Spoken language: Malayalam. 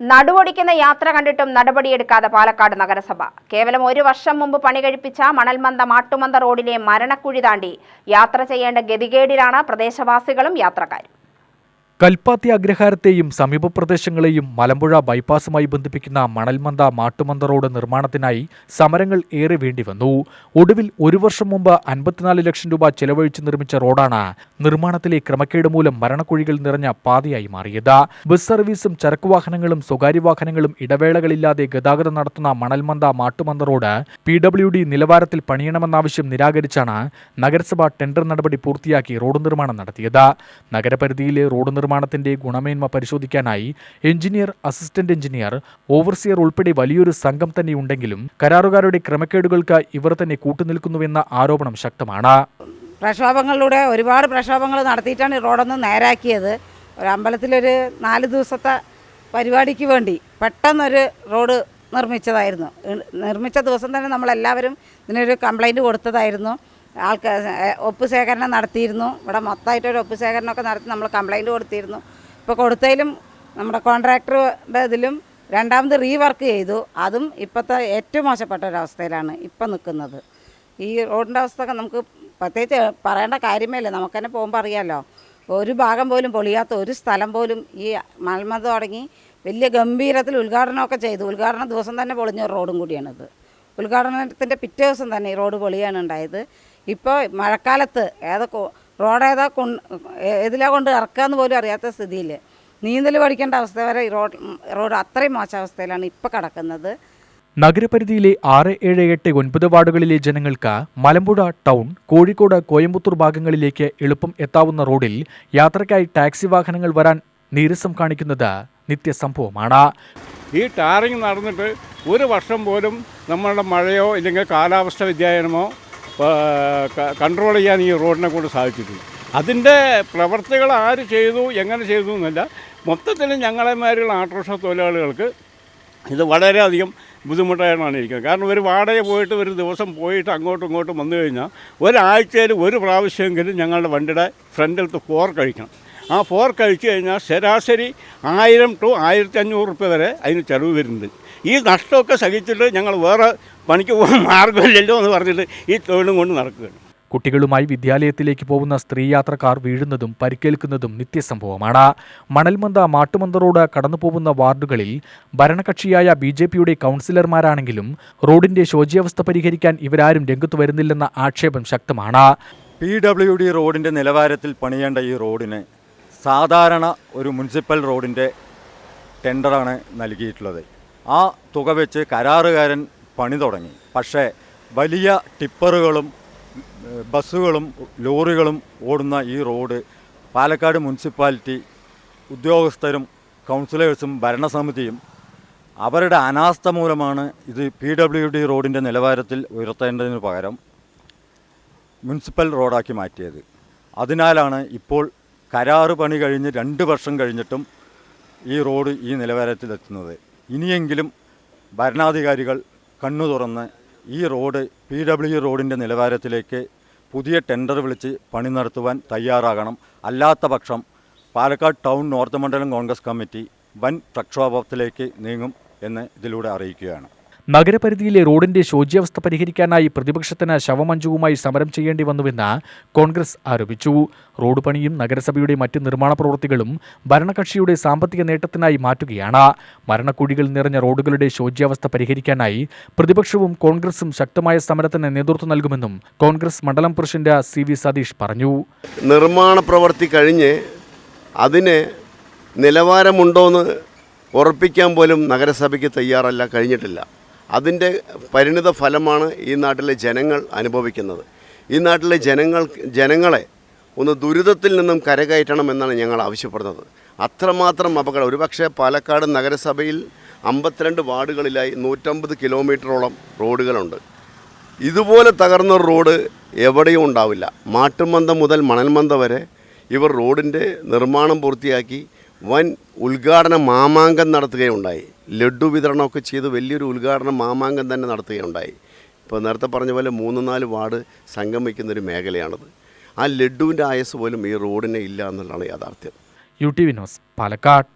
നടുവൊടിക്കുന്ന യാത്ര കണ്ടിട്ടും നടപടിയെടുക്കാതെ പാലക്കാട് നഗരസഭ. കേവലം ഒരു വർഷം മുമ്പ് പണി കഴിപ്പിച്ച മണൽമന്ത മാട്ടുമന്ത റോഡിലെ മരണക്കുഴി താണ്ടി യാത്ര ചെയ്യേണ്ട ഗതികേടിലാണ് പ്രദേശവാസികളും യാത്രക്കാരും. കൽപ്പാത്തി അഗ്രഹാരത്തെയും സമീപ പ്രദേശങ്ങളെയും മലമ്പുഴ ബൈപ്പാസുമായി ബന്ധിപ്പിക്കുന്ന മണൽമന്ത മാട്ടുമന്ത റോഡ് നിർമ്മാണത്തിനായി സമരങ്ങൾ ഏറെ വേണ്ടിവന്നു ഒടുവിൽ ഒരു വർഷം മുമ്പ് അൻപത്തിനാല് ലക്ഷം രൂപ ചെലവഴിച്ച് നിർമ്മിച്ച റോഡാണ് നിർമ്മാണത്തിലെ ക്രമക്കേട് മൂലം മരണക്കുഴികൾ നിറഞ്ഞ പാതയായി മാറിയത്. ബസ് സർവീസും ചരക്കു വാഹനങ്ങളും സ്വകാര്യ വാഹനങ്ങളും ഇടവേളകളില്ലാതെ ഗതാഗതം നടത്തുന്ന Manalmantha Mattumantha road P W D നിലവാരത്തിൽ പണിയണമെന്നാവശ്യം നിരാകരിച്ചാണ് നഗരസഭ ടെൻഡർ നടപടി പൂർത്തിയാക്കി റോഡ് നിർമ്മാണം നടത്തിയത്. നഗരപരിധിയിലെ റോഡ് നിർമ്മാണത്തിന്റെ ഗുണമേന്മ പരിശോധിക്കാനായി എഞ്ചിനീയർ അസിസ്റ്റന്റ് എഞ്ചിനീയർ ഓവർസിയർ ഉൾപ്പെടെ വലിയൊരു സംഘം തന്നെയുണ്ടെങ്കിലും കരാറുകാരുടെ ക്രമക്കേടുകൾക്ക് ഇവർ തന്നെ കൂട്ടുനിൽക്കുന്നുവെന്ന ആരോപണം ശക്തമാണ്. പ്രക്ഷോഭങ്ങളിലൂടെ ഒരുപാട് പ്രക്ഷോഭങ്ങൾ നടത്തിയിട്ടാണ് ഈ റോഡൊന്ന് നേരാക്കിയത്. ഒരു അമ്പലത്തിലൊരു നാല് ദിവസത്തെ പരിപാടിക്ക് വേണ്ടി പെട്ടെന്നൊരു റോഡ് നിർമ്മിച്ചതായിരുന്നു. നിർമ്മിച്ച ദിവസം തന്നെ നമ്മളെല്ലാവരും ഇതിനൊരു കംപ്ലൈന്റ് കൊടുത്തതായിരുന്നു. ആൾക്കാർ ഒപ്പ് ശേഖരണം നടത്തിയിരുന്നു. ഇവിടെ മൊത്തമായിട്ടൊരു ഒപ്പ് ശേഖരണമൊക്കെ നടത്തി നമ്മൾ കംപ്ലൈന്റ് കൊടുത്തിരുന്നു. ഇപ്പോൾ കൊടുത്തതിലും നമ്മുടെ കോൺട്രാക്ടറുടെ ഇതിലും രണ്ടാമത് റീവർക്ക് ചെയ്തു. അതും ഇപ്പോഴത്തെ ഏറ്റവും മോശപ്പെട്ട ഒരവസ്ഥയിലാണ് ഇപ്പം നിൽക്കുന്നത്. ഈ റോഡിന്റെ അവസ്ഥ ഒക്കെ നമുക്ക് പ്രത്യേകിച്ച് പറയേണ്ട കാര്യമേ ഇല്ല നമുക്ക് തന്നെ പോകുമ്പോൾ അറിയാമല്ലോ ഒരു ഭാഗം പോലും പൊളിയാത്ത ഒരു സ്ഥലം പോലും ഈ മൽമത തുടങ്ങി വലിയ ഗംഭീരത്തിൽ ഉദ്ഘാടനമൊക്കെ ചെയ്തു. ഉദ്ഘാടന ദിവസം തന്നെ പൊളിഞ്ഞ റോഡും കൂടിയാണിത്. ഉദ്ഘാടനത്തിന്റെ പിറ്റേ ദിവസം തന്നെ ഈ റോഡ് പൊളിയാണ് ഉണ്ടായത്. ഇപ്പോൾ മഴക്കാലത്ത് ഏതൊക്കെ റോഡ് ഏതാ കൊണ്ട് ഏതിലാ കൊണ്ട് ഇറക്കാന്ന് പോലും അറിയാത്ത സ്ഥിതിയിൽ നീന്തൽ പഠിക്കേണ്ട അവസ്ഥ വരെ ഈ റോഡ് റോഡ് അത്രയും മോശം അവസ്ഥയിലാണ് ഇപ്പോൾ കിടക്കുന്നത്. നഗരപരിധിയിലെ ആറ് ഏഴ് എട്ട് ഒൻപത് വാർഡുകളിലെ ജനങ്ങൾക്ക് മലമ്പുഴ ടൗൺ കോഴിക്കോട് കോയമ്പത്തൂർ ഭാഗങ്ങളിലേക്ക് എളുപ്പം എത്താവുന്ന റോഡിൽ യാത്രക്കായി ടാക്സി വാഹനങ്ങൾ വരാൻ നീരസം കാണിക്കുന്നത് നിത്യസംഭവമാണ്. ഈ ടാറിങ് നടന്നിട്ട് ഒരു വർഷം പോലും നമ്മളുടെ മഴയോ ഇല്ലെങ്കിൽ കാലാവസ്ഥ വ്യതിയാനമോ കൺട്രോൾ ചെയ്യാൻ ഈ റോഡിനെ കൊണ്ട് സാധിച്ചിട്ടില്ല അതിന്റെ പ്രവർത്തികൾ ആര് ചെയ്തു എങ്ങനെ ചെയ്തു എന്നല്ല മൊത്തത്തിൽ ഞങ്ങളെമാരുള്ള ആട്രോഷ തൊഴിലാളികൾക്ക് ഇത് വളരെയധികം ബുദ്ധിമുട്ടായിട്ടാണ് ഇരിക്കുന്നത്. കാരണം ഒരു വാടക പോയിട്ട് ഒരു ദിവസം പോയിട്ട് അങ്ങോട്ടും ഇങ്ങോട്ടും വന്നു കഴിഞ്ഞാൽ ഒരാഴ്ചയിൽ ഒരു പ്രാവശ്യമെങ്കിലും ഞങ്ങളുടെ വണ്ടിയുടെ ഫ്രണ്ടിലത്തെ ഫോർ കഴിക്കണം. ആ ഫോർ കഴിച്ചു കഴിഞ്ഞാൽ ശരാശരി ആയിരം ടു ആയിരത്തി അഞ്ഞൂറ് റുപ്യ വരെ അതിന് ചിലവ് വരുന്നുണ്ട്. ഈ നഷ്ടമൊക്കെ സഹിച്ചിട്ട് ഞങ്ങൾ വേറെ പണിക്ക് പോകാൻ മാർഗമില്ലല്ലോ എന്ന് പറഞ്ഞിട്ട് ഈ തൊഴിലും കൊണ്ട് നടക്കുകയാണ്. കുട്ടികളുമായി വിദ്യാലയത്തിലേക്ക് പോകുന്ന സ്ത്രീ യാത്രക്കാർ വീഴുന്നതും പരിക്കേൽക്കുന്നതും നിത്യസംഭവമാണ്. മണൽമന്ത മാട്ടുമന്ത റോഡ് കടന്നുപോകുന്ന വാർഡുകളിൽ ഭരണകക്ഷിയായ ബി ജെ പിയുടെ കൗൺസിലർമാരാണെങ്കിലും റോഡിന്റെ ശോച്യാവസ്ഥ പരിഹരിക്കാൻ ഇവരാരും രംഗത്തു വരുന്നില്ലെന്ന ആക്ഷേപം ശക്തമാണ്. പി ഡബ്ല്യു ഡി റോഡിന്റെ നിലവാരത്തിൽ പണിയേണ്ട ഈ റോഡിന് സാധാരണ ഒരു മുനിസിപ്പൽ റോഡിന്റെ ടെൻഡറാണ് നൽകിയിട്ടുള്ളത്. ആ തുക വെച്ച് കരാറുകാരൻ പണി തുടങ്ങി. പക്ഷേ വലിയ ടിപ്പറുകളും ബസ്സുകളും ലോറികളും ഓടുന്ന ഈ റോഡ് പാലക്കാട് മുനിസിപ്പാലിറ്റി ഉദ്യോഗസ്ഥരും കൗൺസിലേഴ്സും ഭരണസമിതിയും അവരുടെ അനാസ്ഥ മൂലമാണ് ഇത് പി ഡബ്ല്യു ഡി റോഡിന്റെ നിലവാരത്തിൽ ഉയർത്തേണ്ടതിന് പകരം മുനിസിപ്പൽ റോഡാക്കി മാറ്റിയത്. അതിനാലാണ് ഇപ്പോൾ കരാറ് പണി കഴിഞ്ഞ് രണ്ട് വർഷം കഴിഞ്ഞിട്ടും ഈ റോഡ് ഈ നിലവാരത്തിലെത്തുന്നത്. ഇനിയെങ്കിലും ഭരണാധികാരികൾ കണ്ണു തുറന്ന് ഈ റോഡ് പി ഡബ്ല്യു റോഡിന്റെ നിലവാരത്തിലേക്ക് പുതിയ ടെൻഡർ വിളിച്ച് പണി നടത്തുവാൻ തയ്യാറാകണം. അല്ലാത്ത പക്ഷം പാലക്കാട് ടൗൺ നോർത്ത് മണ്ഡലം കോൺഗ്രസ് കമ്മിറ്റി വൻ പ്രക്ഷോഭത്തിലേക്ക് നീങ്ങും എന്ന് ഇതിലൂടെ അറിയിക്കുകയാണ്. നഗരപരിധിയിലെ റോഡിന്റെ ശോച്യാവസ്ഥ പരിഹരിക്കാനായി പ്രതിപക്ഷത്തിന് ശവമഞ്ചുവുമായി സമരം ചെയ്യേണ്ടി വന്നുവെന്ന് കോൺഗ്രസ് ആരോപിച്ചു. റോഡ് പണിയും നഗരസഭയുടെ മറ്റ് നിർമ്മാണ പ്രവൃത്തികളും ഭരണകക്ഷിയുടെ സാമ്പത്തിക നേട്ടത്തിനായി മാറ്റുകയാണ്. മരണക്കുഴികൾ നിറഞ്ഞ റോഡുകളുടെ ശോച്യാവസ്ഥ പരിഹരിക്കാനായി പ്രതിപക്ഷവും കോൺഗ്രസും ശക്തമായ സമരത്തിന് നേതൃത്വം നൽകുമെന്നും കോൺഗ്രസ് മണ്ഡലം പ്രസിഡന്റ് സി വി സതീഷ് പറഞ്ഞു. നിർമ്മാണ പ്രവൃത്തി കഴിഞ്ഞ് അതിന് നിലവാരമുണ്ടോയെന്ന് ഉറപ്പിക്കാൻ പോലും നഗരസഭയ്ക്ക് തയ്യാറല്ല കഴിഞ്ഞിട്ടില്ല. അതിന്റെ പരിണിത ഫലമാണ് ഈ നാട്ടിലെ ജനങ്ങൾ അനുഭവിക്കുന്നത്. ഈ നാട്ടിലെ ജനങ്ങൾ ജനങ്ങളെ ഒന്ന് ദുരിതത്തിൽ നിന്നും കരകയറ്റണം എന്നാണ് ഞങ്ങൾ ആവശ്യപ്പെടുന്നത്. അത്രമാത്രം അപകടം. ഒരുപക്ഷെ പാലക്കാട് നഗരസഭയിൽ അമ്പത്തിരണ്ട് വാർഡുകളിലായി നൂറ്റമ്പത് കിലോമീറ്ററോളം റോഡുകളുണ്ട്. ഇതുപോലെ തകർന്ന റോഡ് എവിടെയും ഉണ്ടാവില്ല. മാട്ടുമന്ത മുതൽ മണൽമന്ത വരെ ഇവർ റോഡിന്റെ നിർമ്മാണം പൂർത്തിയാക്കി വൻ ഉദ്ഘാടന മാമാങ്കം നടത്തുകയുണ്ടായി. ലഡു വിതരണമൊക്കെ ചെയ്ത് വലിയൊരു ഉദ്ഘാടന മാമാങ്കം തന്നെ നടത്തുകയുണ്ടായി. ഇപ്പോൾ നേരത്തെ പറഞ്ഞ പോലെ മൂന്ന് നാല് വാർഡ് സംഗമിക്കുന്നൊരു മേഖലയാണത്. ആ ലഡുവിന്റെ ആയസ് പോലും ഈ റോഡിന് ഇല്ല എന്നുള്ളതാണ് യാഥാർത്ഥ്യം. U T Vinod Palakkad.